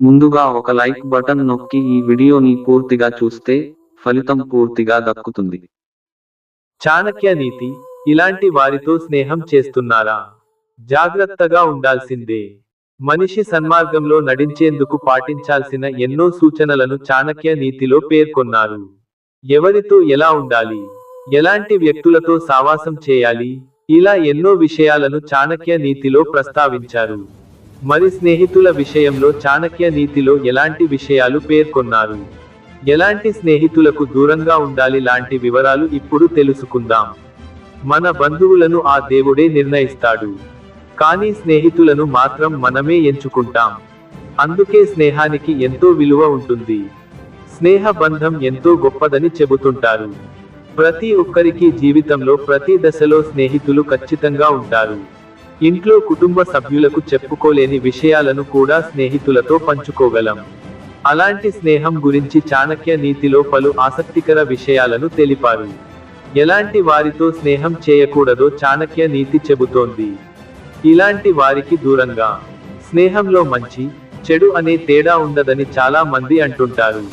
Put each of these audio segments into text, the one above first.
ముందుగా ఒక like button నొక్కి ఈ వీడియోని పూర్తిగా చూస్తే ఫలితం పూర్తిగా దక్కుతుంది. చాణక్య నీతి ఇలాంటి వారితో స్నేహం చేస్తున్నారా? జాగ్రత్తగా ఉండాల్సిందే. మనిషి సన్మార్గంలో నడించేందుకు పాటించాల్సిన ఎన్నో సూచనలను చాణక్య నీతిలో పేర్కొన్నారు. ఎవరితో ఎలా ఉండాలి? ఎలాంటి వ్యక్తులతో సావాసం చేయాలి? ఇలా ఎన్నో విషయాలను చాణక్య నీతిలో ప్రస్తావించారు. మరి స్నేహితుల విషయంలో చాణక్య నీతిలో ఎలాంటి విషయాలు పేర్కొన్నారు? ఎలాంటి స్నేహితులకు దూరంగా ఉండాలి లాంటి వివరాలు ఇప్పుడు తెలుసుకుందాం. మన బంధువులను ఆ దేవుడే నిర్ణయిస్తాడు. కానీ స్నేహితులను మాత్రం మనమే ఎంచుకుంటాం. అందుకే స్నేహానికి ఎంతో విలువ ఉంటుంది. స్నేహ బంధం ఎంతో గొప్పదని చెబుతుంటారు. ప్రతి ఒక్కరికి జీవితంలో ప్రతి దశలో స్నేహితులు ఖచ్చితంగా ఉంటారు. ఇంట్లో కుటుంబ సభ్యులకు చెప్పుకోలేని విషయాలను కూడా స్నేహితులతో పంచుకోగలం. అలాంటి స్నేహం గురించి చాణక్య నీతిలో పలు ఆసక్తికర విషయాలను తెలిపారు. ఎలాంటి వారితో స్నేహం చేయకూడదో చాణక్య నీతి చెబుతోంది. ఇలాంటి వారికి దూరంగా స్నేహంలో మంచి చెడు అనే తేడా ఉండదని చాలా మంది అంటుంటారు.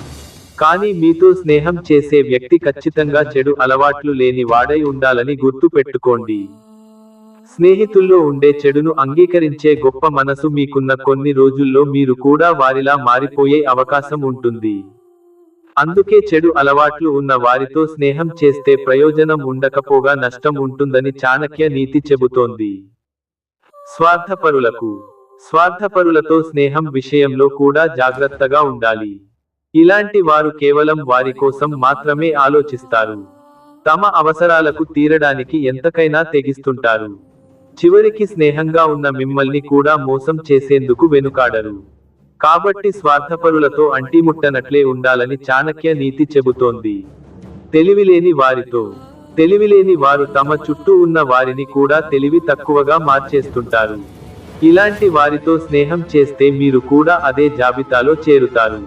కానీ మీతో స్నేహం చేసే వ్యక్తి ఖచ్చితంగా చెడు అలవాట్లు లేని వాడై ఉండాలని గుర్తు పెట్టుకోండి స్నేహితుల్లో ఉండే చెడును అంగీకరించే గొప్ప మనసు మీకున్న కొన్ని రోజుల్లో మీరు కూడా వారిలా మారిపోయే అవకాశం ఉంటుంది. అందుకే చెడు అలవాట్లు ఉన్న వారితో స్నేహం చేస్తే ప్రయోజనం ఉండకపోగా నష్టం ఉంటుందని చాణక్య నీతి చెబుతోంది. స్వార్థపరులకు స్వార్థపరులతో స్నేహం విషయంలో కూడా జాగ్రత్తగా ఉండాలి. ఇలాంటి వారు కేవలం వారి కోసం మాత్రమే ఆలోచిస్తారు. తమ అవసరాలకు తీరడానికి ఎంతకైనా తెగిస్తుంటారు. చివరికి స్నేహంగా ఉన్న మిమ్మల్ని కూడా మోసం చేసేందుకు వెనుకాడరు. కాబట్టి స్వార్థపరులతో అంటిముట్టనట్లే ఉండాలని చాణక్య నీతి చెబుతోంది. తెలివిలేని వారితో తెలివిలేని వారు తమ చుట్టూ ఉన్న వారిని కూడా తెలివి తక్కువగా మార్చేస్తుంటారు. ఇలాంటి వారితో స్నేహం చేస్తే మీరు కూడా అదే జాబితాలో చేరుతారు.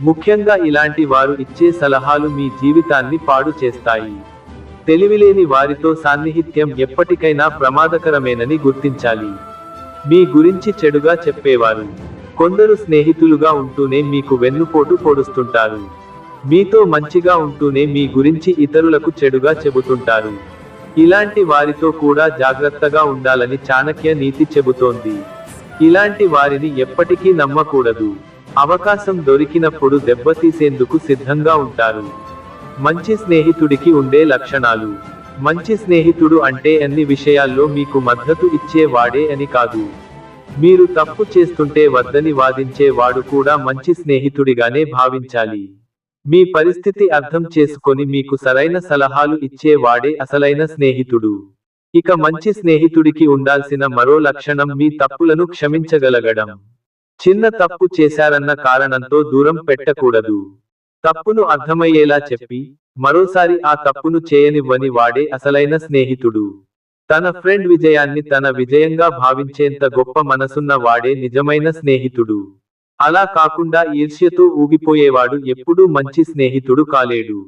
ముఖ్యంగా ఇలాంటి వారు ఇచ్చే సలహాలు మీ జీవితాన్ని పాడు చేస్తాయి. తెలివిలేని వారితో సాన్నిహిత్యం ఎప్పటికైనా ప్రమాదకరమేనని గుర్తించాలి. మీ గురించి చెడుగా చెప్పేవారు. కొందరు స్నేహితులుగా ఉంటూనే మీకు వెన్నుపోటు పొడుస్తుంటారు. మీతో మంచిగా ఉంటూనే మీ గురించి ఇతరులకు చెడుగా చెబుతుంటారు. ఇలాంటి వారితో కూడా జాగ్రత్తగా ఉండాలని చాణక్య నీతి చెబుతోంది. ఇలాంటి వారిని ఎప్పటికీ నమ్మకూడదు. అవకాశం దొరికినప్పుడు దెబ్బతీసేందుకు సిద్ధంగా ఉంటారు. మంచి స్నేహితుడికి ఉండే లక్షణాలు. మంచి స్నేహితుడు అంటే అన్ని విషయాల్లో మీకు మద్దతు ఇచ్చే వాడే అని కాదు. మీరు తప్పు చేస్తుంటే వద్దని వాదించే వాడు కూడా మంచి స్నేహితుడిగానే భావించాలి. మీ పరిస్థితి అర్థం చేసుకొని మీకు సరైన సలహాలు ఇచ్చే వాడే అసలైన స్నేహితుడు. ఇక మంచి స్నేహితుడికి ఉండాల్సిన మరో లక్షణం మీ తప్పులను క్షమించగలగడం. చిన్న తప్పు చేశారన్న కారణంతో దూరం పెట్టకూడదు. తప్పును అర్థమయ్యేలా చెప్పి మరోసారి ఆ తప్పును చేయనివ్వని వాడే అసలైన స్నేహితుడు. తన ఫ్రెండ్ విజయాన్ని తన విజయంగా భావించేంత గొప్ప మనసున్న వాడే నిజమైన స్నేహితుడు. అలా కాకుండా ఈర్ష్యతో ఊగిపోయేవాడు ఎప్పుడూ మంచి స్నేహితుడు కాలేడు.